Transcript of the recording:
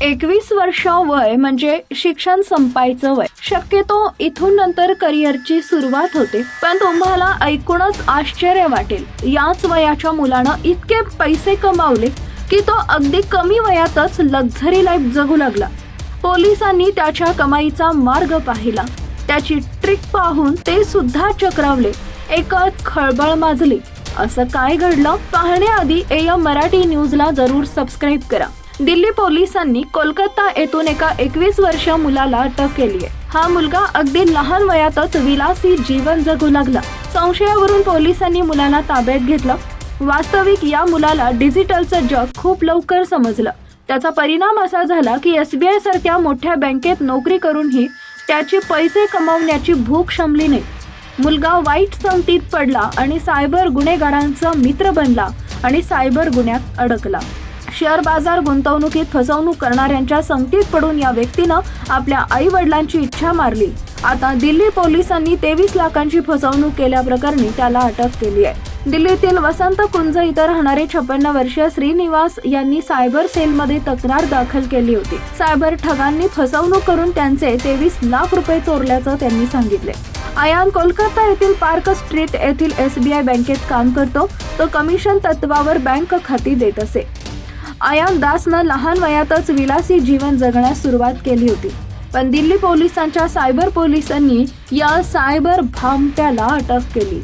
एकवीस वर्ष वय म्हणजे शिक्षण संपायचं वय. शक्यतो इथून नंतर करिअरची सुरुवात होते. पण तुम्हाला ऐकूनच आश्चर्य वाटेल. याच वयाच्या मुलानं इतके पैसे कमावले की तो अगदी कमी वयातच लक्झरी लाईफ जगू लागला. पोलिसांनी त्याच्या कमाईचा मार्ग पाहिला. त्याची ट्रिक पाहून ते सुद्धा चक्रावले. एकच खळबळ माजली. असं काय घडलं? पाहण्याआधी एम मराठी न्यूजला जरूर सबस्क्राईब करा. दिल्ली पोलिसांनी कोलकाता येथून एका एकवीस वर्ष मुलाला अटक केली आहे. हा मुलगा अगदी लहान वयातच विलासी जीवन जगू लागला. संशयावरून पोलिसांनी मुलाला ताब्यात घेतलं. वास्तविक या मुलाला डिजिटलचं जग खूप लवकर समजलं. त्याचा परिणाम असा झाला की एस बी सारख्या मोठ्या बँकेत नोकरी करूनही त्याची पैसे कमावण्याची भूक शमली नाही. मुलगा वाईट संगतीत पडला आणि सायबर गुन्हेगारांचा मित्र बनला आणि सायबर गुन्ह्यात अडकला. शेअर बाजार गुंतवणुकीत फसवणूक करणाऱ्यांच्या संगतीत पडून या व्यक्तीनं आपल्या आई वडिलांची इच्छा मारली. आता दिल्ली पोलिसांनी तेवीस लाखांची फसवणूक केल्याप्रकरणी त्याला अटक केली आहे. दिल्लीतील वसंत कुंज इथं राहणारे छप्पन्न वर्षीय श्रीनिवास यांनी सायबर सेलमध्ये तक्रार दाखल केली होती. सायबर ठगांनी फसवणूक करून त्यांचे तेवीस लाख रुपये चोरल्याचं त्यांनी सांगितले. आयान कोलकाता येथील पार्क स्ट्रीट येथील एसबीआय बँकेत काम करतो. तो कमिशन तत्वावर बँक खाती देत असे. आयाम दासनं लहान वयातच विलासी जीवन जगण्यास सुरुवात केली होती. पण दिल्ली पोलिसांच्या सायबर पोलिसांनी या सायबर भामट्याला अटक केली.